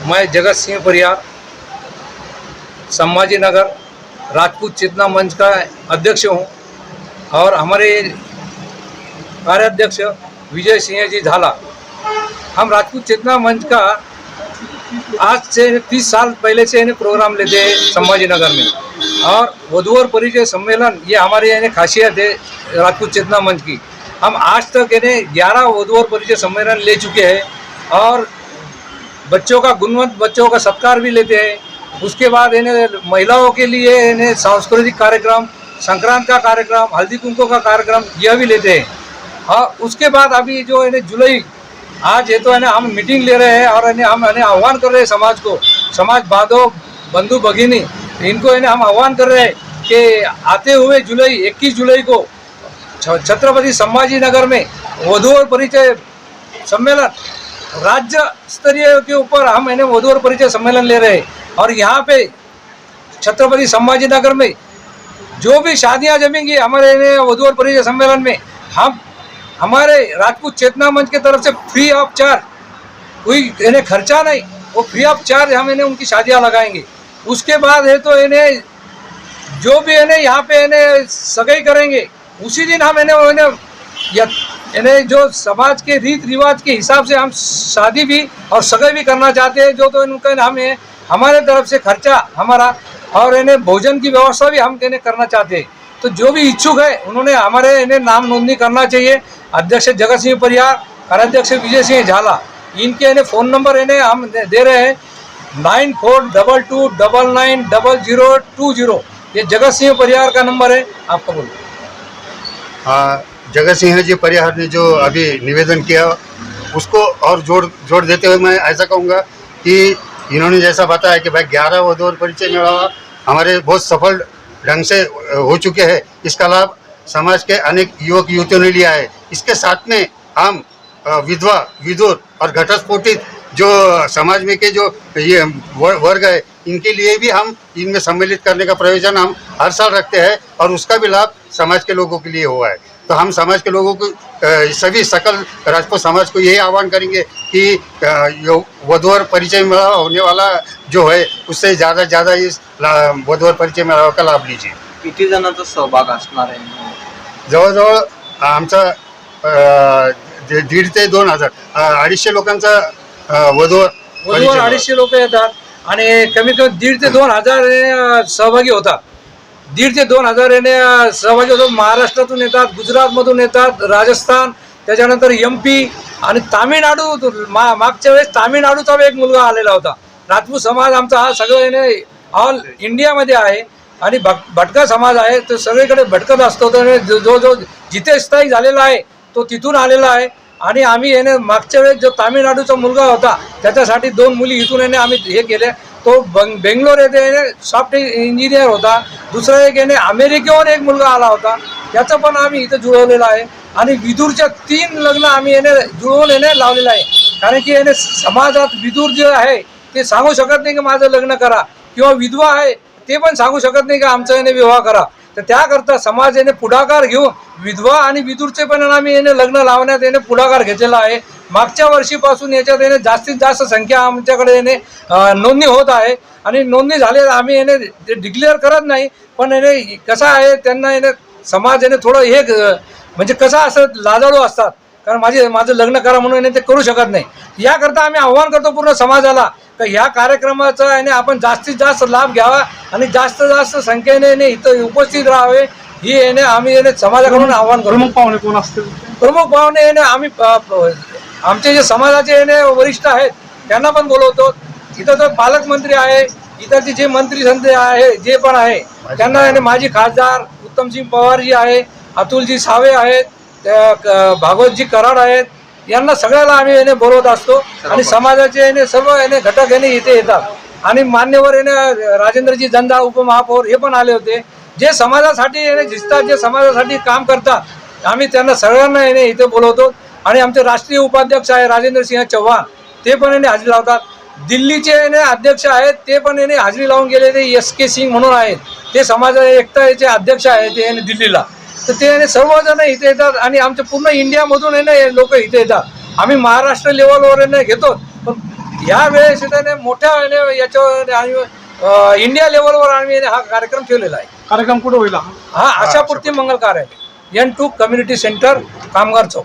मैं जगत सिंह परियार संभाजी नगर राजपूत चेतना मंच का अध्यक्ष हूँ और हमारे कार्याध्यक्ष विजय सिंह जी झाला। हम राजपूत चेतना मंच का आज से तीस साल पहले से इन्हें प्रोग्राम लेते हैं संभाजी नगर में। और वधुवर परिचय सम्मेलन, ये हमारी यानी खासियत है राजपूत चेतना मंच की। हम आज तक इन्हें ग्यारह वधुवर परिचय सम्मेलन ले चुके हैं और बच्चों का गुणवंत बच्चों का सत्कार भी लेते हैं। उसके बाद इन्हें महिलाओं के लिए इन्हें सांस्कृतिक कार्यक्रम, संक्रांत का कार्यक्रम, हल्दी कुंकू का कार्यक्रम यह भी लेते हैं। और उसके बाद अभी जो इन्हें जुलाई, आज ये तो है ना हम मीटिंग ले रहे हैं और इन्हें हम इन्हें आह्वान कर रहे हैं समाज को। समाज बांधव बंधु भगिनी, इनको इन्हें हम आह्वान कर रहे हैं कि आते हुए जुलाई 21 जुलाई को छत्रपति संभाजी नगर में वधु और परिचय सम्मेलन राज्य स्तरीय के ऊपर हम इन्हें वधु और परिचय सम्मेलन ले रहे हैं। और यहाँ पे छत्रपति संभाजी नगर में जो भी शादियाँ जमेंगी हमारे इन्हें वधु और परिचय सम्मेलन में, हम हमारे राजपूत चेतना मंच की तरफ़ से फ्री ऑफ़ चार्ज कोई इन्हें खर्चा नहीं, वो फ्री ऑफ़ चार्ज हम इन्हें उनकी शादियाँ लगाएँगे। उसके बाद है तो इन्हें जो भी इन्हें यहाँ पे इन्हें सगाई करेंगे, उसी दिन हम इन्हें इन्हें यानी जो समाज के रीत रिवाज के हिसाब से हम शादी भी और सगाई भी करना चाहते हैं जो तो इनका हमें हमारे तरफ से खर्चा हमारा और इन्हें भोजन की व्यवस्था भी हम इन्हें करना चाहते हैं। तो जो भी इच्छुक है उन्होंने हमारे इन्हें नाम नोंदनी करना चाहिए। अध्यक्ष जगत सिंह परियार कार्याध्यक्ष विजय सिंह झाला इनके इन्हें फ़ोन नंबर इन्हें हम दे रहे हैं। Nine four double two double nine double zero two zero. ये जगत सिंह परिवार का नंबर है आपका बोलो। हाँ, जगत सिंह जी परिहार ने जो अभी निवेदन किया, उसको और जोड़ जोड़ देते हुए मैं ऐसा कहूँगा कि इन्होंने जैसा बताया कि भाई ग्यारह वधुवर परिचय मेला हमारे बहुत सफल ढंग से हो चुके हैं। इसका लाभ समाज के अनेक युवक युवतियों ने लिया है। इसके साथ में हम विधवा, विदुर और घटस्फोटित जो समाज में के जो ये वर्ग है, इनके लिए भी हम इनमें सम्मिलित करने का प्रयोजन हम हर साल रखते हैं और उसका भी लाभ समाज के लोगों के लिए हुआ है। तो हम समाज के लोगों को सभी सकल राजपूत समाज को यही आह्वान करेंगे कि वधुवर परिचय मेला होने वाला जो है उससे ज़्यादा ज़्यादा इस वधुवर परिचय मेळावा का लाभ लीजिए। किती जणांचा सहभाग असणार आहे? जवळजवळ आमचा दीड ते दोन हजार अडीचशे लोकांचा अ, वधूवर वधूवर परिचय अडीचशे लोक येतात आणि कमीत कमी दीड ते दोन हजार हे, सहभागी होतात. दीड ते दोन हजार येणे सहभागी होतो. महाराष्ट्रातून येतात गुजरातमधून येतात राजस्थान त्याच्यानंतर एम पी आणि तामिळनाडू. मा मागच्या वेळेस तामिळनाडूचा एक मुलगा आलेला होता. राजपूत समाज आमचा हा सगळं येणे ऑल इंडियामध्ये आहे. आणि भट भटका समाज आहे. तो सगळीकडे भटकत असतो. तर जो जो जो जिथे स्थायिक झालेला आहे तो तिथून आलेला आहे. आणि आम्ही येणे मागच्या वेळेस जो तामिळनाडूचा मुलगा होता त्याच्यासाठी दोन मुली इथून येणे आम्ही हे केले. तो बंग बेंगलोर येथे सॉफ्ट सॉफ्टवेअर इंजिनियर होता. दुसरं एक याने अमेरिकेवर एक मुलगा आला होता. त्याचं पण आम्ही इथं जुळवलेलं आहे. आणि विदूरच्या तीन लग्न आम्ही याने जुळवून येणे लावलेलं आहे. कारण की याने समाजात विदूर जे आहे ते सांगू शकत नाही की माझं लग्न करा. किंवा विधवा आहे ते पण सांगू शकत नाही की आमचा याने विवाह करा. तर त्याकरता समाज याने पुढाकार घेऊन विधवा आणि विदूरचे पण आम्ही याने लग्न लावण्यात याने पुढाकार घेतलेला आहे. मागच्या वर्षीपासून याच्यात याने जास्तीत जास्त संख्या आमच्याकडे याने नोंदणी होत आहे. आणि नोंदणी झाले आम्ही याने डिक्लेअर करत नाही पण याने कसं आहे त्यांना याने समाज याने थोडं हे म्हणजे कसं असं लाजाळू असतात. कारण माझे माझं लग्न करा म्हणून ते करू शकत नाही. याकरता आम्ही आव्हान करतो पूर्ण समाजाला का ह्या कार्यक्रमाचा याने आपण जास्तीत जास्त लाभ घ्यावा आणि जास्त जास्त संख्येने याने इथं उपस्थित राहावे. ही याने आम्ही याने समाजाकडून आव्हान करतो. प्रमुख पाहुणे कोण असतील? प्रमुख पाहुणे याने आम्ही आमचे जे समाजाचे याने वरिष्ठ आहेत त्यांना पण बोलवतो. इथं तर पालकमंत्री आहे इतर जे मंत्री संत्री आहे जे पण आहे त्यांना याने माजी खासदार उत्तमसिंग पवार जी आहे अतुलजी सावे आहेत त्या भागवतजी कराड आहेत यांना सगळ्याला आम्ही याने बोलवत असतो आणि समाजाचे याने सर्व याने घटक याने इथे येतात. आणि मान्यवर याने राजेंद्रजी जंदा उपमहापौर हे पण आले होते. जे समाजासाठी याने झिजतात जे समाजासाठी काम करतात आम्ही त्यांना सगळ्यांना येणे इथे बोलवतो. आणि आमचे राष्ट्रीय उपाध्यक्ष आहे राजेंद्र सिंह चव्हाण ते पण येणे हजेरी लावतात. दिल्लीचे येणे अध्यक्ष आहेत ते पण येणे हजेरी लावून गेले ते एस के सिंग म्हणून आहेत. ते समाज एकताचे अध्यक्ष आहेत ते येणे दिल्लीला. तर ते सर्वजण इथे येतात आणि आमच्या पूर्ण इंडियामधून येणे लोक इथे येतात. आम्ही महाराष्ट्र लेवलवर येणे घेतो. पण यावेळेस त्याने मोठ्या याच्यावर आम्ही इंडिया लेवलवर आम्ही हा कार्यक्रम ठेवलेला आहे. कार्यक्रम कुठे होईल हा? हा आशापूर्ती मंगल कार्यालय एन टू कम्युनिटी सेंटर कामगार चौक.